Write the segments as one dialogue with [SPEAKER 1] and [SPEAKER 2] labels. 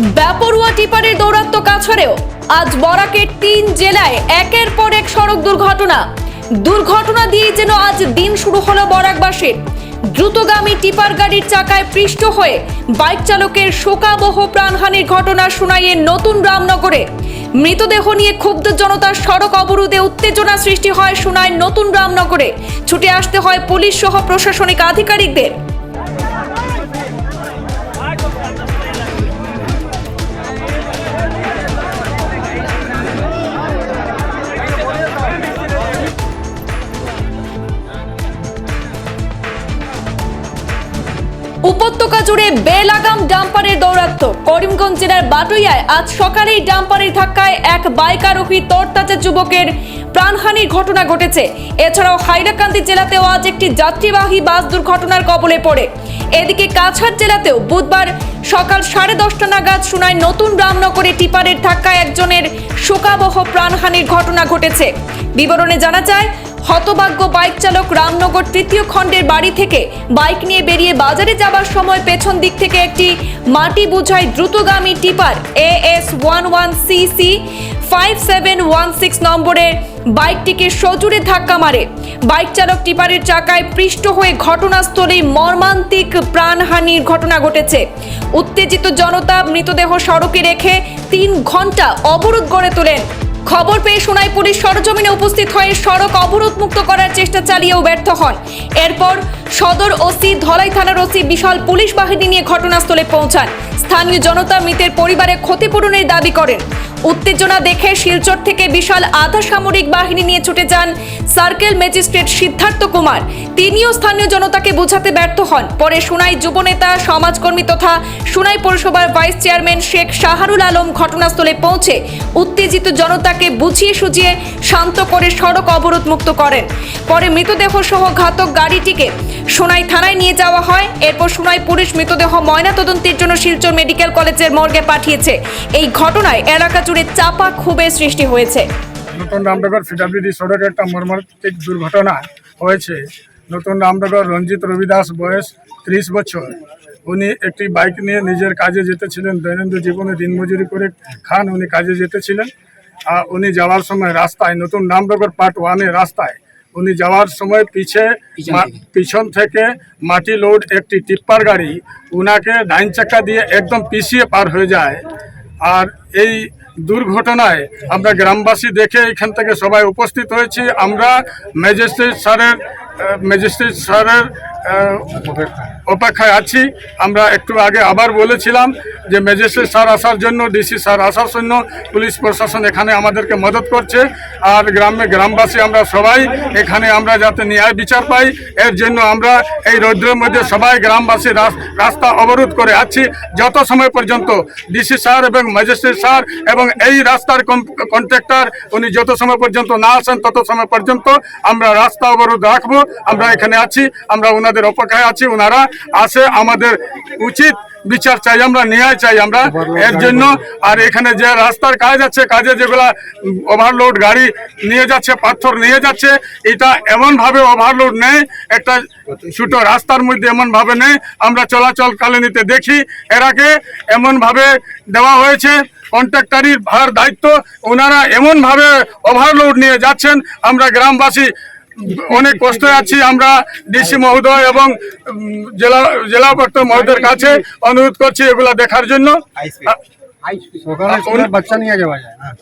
[SPEAKER 1] ব্যাপরুয়া টিপারের দৌরাত্ম কাছাড়েও আজ বরাকের তিন জেলায় একের পর এক সড়ক দুর্ঘটনা। দুর্ঘটনা দিয়ে যেন আজ দিন শুরু হলো বরাকবাসীর। দ্রুতগামী টিপার গাড়ির চাকায় পৃষ্ঠ হয়ে বাইক চালকের শোকাবহ প্রাণহানির ঘটনা শোনাইয়ে নতুন রামনগরে। মৃতদেহ নিয়ে ক্ষুব্ধ জনতার সড়ক অবরোধে উত্তেজনা সৃষ্টি হয়, শোনায় নতুন রামনগরে। ছুটে আসতে হয় পুলিশ সহ প্রশাসনিক আধিকারিকদের। উপত্যকা জুড়ে বেলাগাম ডাম্পারের দৌরাত্ম্য। করিমগঞ্জ জেলার বাটুইয়ায় আজ সকালেই ডাম্পারের ধাক্কায় এক বাইক আরোহী তরতাজা যুবকের প্রাণহানির ঘটনা ঘটেছে। এছাড়াও হাইলাকান্দি জেলাতেও আজ একটি যাত্রীবাহী বাস দুর্ঘটনার কবলে পড়ে। এদিকে কাছাড় জেলাতেও বুধবার সকাল সাড়ে দশটা নাগাদ শোনায় নতুন রামনগরে টিপারের ধাক্কায় একজনের শোকাবহ প্রাণহানির ঘটনা ঘটেছে। বিবরণে জানা যায় হতভাগ্য বাইক চালক রামনগর তৃতীয় খণ্ডের বাড়ি থেকে বাইক নিয়ে বেরিয়ে বাজারে যাবার সময় পেছন দিক থেকে একটি মাটি বোঝাই দ্রুতগামী tipper A S one one C C five seven one six নম্বরের বাইকটিকে সজোরে ধাক্কা মারে। বাইক চালক টিপারের চাকায় পৃষ্ঠ হয়ে ঘটনাস্থলেই মর্মান্তিক প্রাণহানির ঘটনা ঘটেছে। উত্তেজিত জনতা মৃতদেহ সড়কে রেখে তিন ঘণ্টা অবরোধ গড়ে তোলেন খবর পেয়ে সোনাই পুলিশ সরজমিনে উপস্থিত হয়ে সড়ক অবরোধ মুক্ত করার চেষ্টা চালিয়েও ব্যর্থ হন। এরপর সদর ওসি ধলাই থানার ওসি বিশাল পুলিশ বাহিনী নিয়ে ঘটনাস্থলে পৌঁছান। স্থানীয় জনতা মৃতের পরিবারে ক্ষতিপূরণের দাবি করেন। উত্তেজনা দেখে শিলচর থেকে বিশাল আধা সামরিক বাহিনী নিয়ে ছুটে যান সার্কেল ম্যাজিস্ট্রেট সিদ্ধার্থ কুমার। তিনিও স্থানীয় জনতাকে বোঝাতে ব্যর্থ হন। পরে সুনাই যুবনেতা, সমাজকর্মী তথা সুনাই পৌরসভার ভাইস চেয়ারম্যান শেখ শাহরুল আলম ঘটনাস্থলে পৌঁছে উত্তেজিত জনতাকে বুঝিয়ে সুঝিয়ে শান্ত করে সড়ক অবরোধ মুক্ত করেন। পরে মৃতদেহ সহ ঘাতক গাড়িটিকে সোনাই থানায় নিয়ে যাওয়া হয়। এরপর সোনাই পুলিশ মৃতদেহ ময়নাতদন্তের জন্য শিলচর মেডিকেল কলেজের মর্গে পাঠিয়েছে। এই ঘটনায় এলাকা জুড়ে চাপা ক্ষোভের সৃষ্টি হয়েছে।
[SPEAKER 2] নতুন রামনগর সিডাব্লিউডি সড়কে একটা মর্মান্তিক দুর্ঘটনা হয়েছে। নতুন রামনগর রঞ্জিত রবিদাস বয়স ত্রিশ বছর। উনি একটি বাইক নিয়ে নিজের কাজে যেতেছিলেন, দৈনন্দিন জীবনে দিনমজুরি করে খান, উনি কাজে যেতেছিলেন। আর উনি যাওয়ার সময় রাস্তায়, নতুন রামনগর পার্ট ওয়ানে রাস্তায় উনি যাওয়ার সময় পিছে পিছন থেকে। মাটি লোড একটি টিপ্পার গাড়ি উনাকে ডাইন চাকা দিয়ে একদম পিছিয়ে পার হয়ে যায়। আর এই দুর্ঘটনায় আমরা গ্রামবাসী দেখে এখান থেকে সবাই উপস্থিত হয়েছি। আমরা ম্যাজিস্ট্রেট স্যারের ম্যাজিস্ট্রেট স্যারের অপেক্ষায় আছি। আমরা একটু আগে আবার বলেছিলাম যে ম্যাজিস্ট্রেট স্যার আসার জন্য, ডিসি স্যার আসার জন্য পুলিশ প্রশাসন এখানে আমাদেরকে মদত করছে। আর গ্রামে গ্রামবাসী আমরা সবাই এখানে আমরা যাতে ন্যায় বিচার পাই, এর জন্য আমরা এই রৌদ্রের মধ্যে সবাই গ্রামবাসী রাস্তা অবরোধ করে আছি। যত সময় পর্যন্ত ডিসি স্যার এবং ম্যাজিস্ট্রেট স্যার এবং এই রাস্তার কন্ট্রাক্টর উনি যত সময় পর্যন্ত না আসেন, তত সময় পর্যন্ত আমরা রাস্তা অবরোধ রাখব। আমরা এখানে আছি। আমরা ওনাদের অপেক্ষায় আছি ওনারা আসে আমাদের উচিত বিচার চাই আমরা ন্যায় চাই আমরা এর জন্য। আর এখানে যে রাস্তার কাজ আছে কাজে যেগুলা ওভারলোড গাড়ি নিয়ে যাচ্ছে পাথর নিয়ে যাচ্ছে এটা এমনভাবে ওভারলোড নেই একটা ছোট রাস্তার মধ্যে এমনভাবে নেই আমরা চলাচল কালীনিতে দেখি এরাকে এমনভাবে দেওয়া হয়েছে কন্ট্রাক্টারির ভার দায়িত্ব ওনারা এমনভাবে ওভারলোড নিয়ে যাচ্ছেন আমরা গ্রামবাসী অনেক কষ্টে আছি আমরা ডিসি মহোদয় এবং জেলা জেলা উপায়ুক্ত মহোদয়ের কাছে অনুরোধ করছি এগুলা দেখার জন্য।
[SPEAKER 3] সকালে স্কুলে বাচ্চা নিয়ে যাওয়া যায়। হ্যাঁ।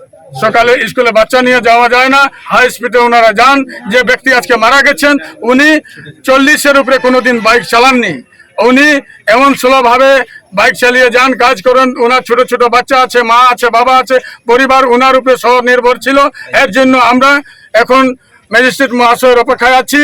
[SPEAKER 2] সকালে স্কুলে বাচ্চা নিয়ে যাওয়া যায় না হাই স্পিডে ওনারা যান। যে ব্যক্তি আজকে মারা গেছেন উনি চল্লিশের উপরে কোনোদিন বাইক চালাননি। উনি এমন স্লোভাবে বাইক চালিয়ে যান কাজ করেন ওনার ছোট ছোট বাচ্চা আছে মা আছে বাবা আছে পরিবার ওনার উপরে স্বনির্ভর ছিল। এর জন্য আমরা এখন ম্যাজিস্ট্রেট মহাশয়ের অপেক্ষায় আছি।